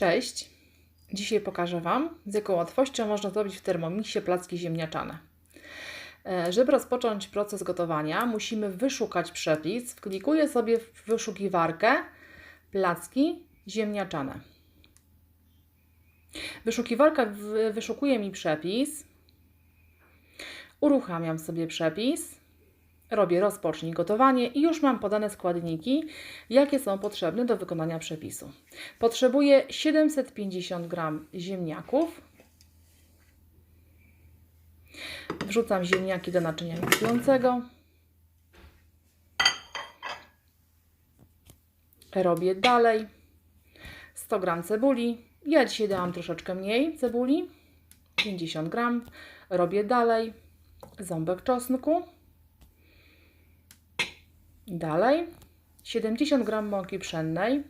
Cześć! Dzisiaj pokażę Wam, z jaką łatwością można zrobić w Thermomixie placki ziemniaczane. E, Żeby rozpocząć proces gotowania, musimy wyszukać przepis. Wklikuję sobie w wyszukiwarkę placki ziemniaczane. Wyszukiwarka wy- wyszukuje mi przepis. Uruchamiam sobie przepis. Robię rozpocznij gotowanie i już mam podane składniki, jakie są potrzebne do wykonania przepisu. Potrzebuję 750 g ziemniaków. Wrzucam ziemniaki do naczynia miksującego. Robię dalej. 100 g cebuli. Ja dzisiaj dałam troszeczkę mniej cebuli. 50 g. Robię dalej. Ząbek czosnku. Dalej 70 g mąki pszennej.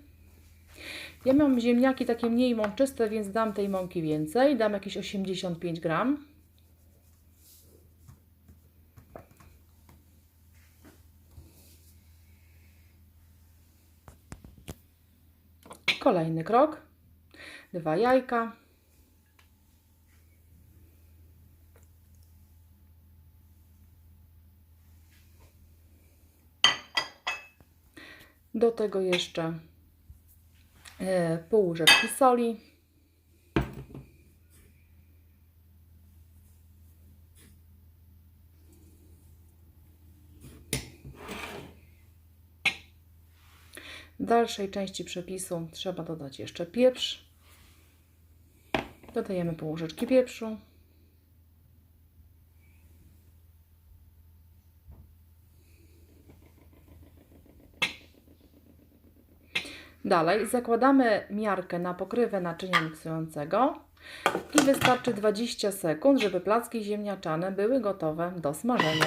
Ja mam ziemniaki takie mniej mączyste, więc dam tej mąki więcej. Dam jakieś 85 g. Kolejny krok. Dwa jajka. Do tego jeszcze e, pół łyżeczki soli. W dalszej części przepisu trzeba dodać jeszcze pieprz. Dodajemy pół łyżeczki pieprzu. Dalej zakładamy miarkę na pokrywę naczynia miksującego i wystarczy 20 sekund, żeby placki ziemniaczane były gotowe do smażenia.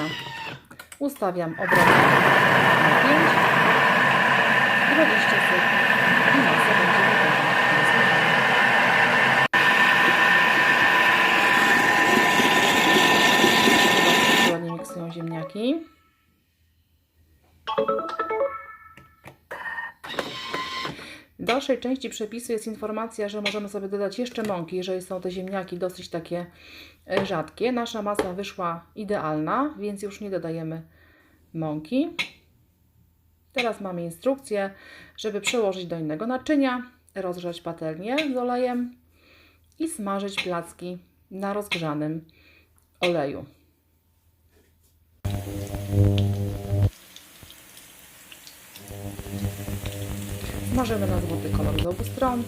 Ustawiam obrotek na 5, 20 sekund i masa będzie do smażenia. Ziemniaki. W dalszej części przepisu jest informacja, że możemy sobie dodać jeszcze mąki, jeżeli są te ziemniaki dosyć takie e, rzadkie. Nasza masa wyszła idealna, więc już nie dodajemy mąki. Teraz mamy instrukcję, żeby przełożyć do innego naczynia, rozgrzać patelnię z olejem i smażyć placki na rozgrzanym oleju. Smażymy na złoty kolor z obu stron.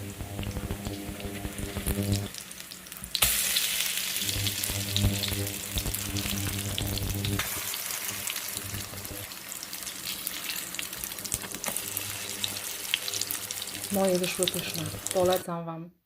Moje wyszły pyszne. Polecam Wam.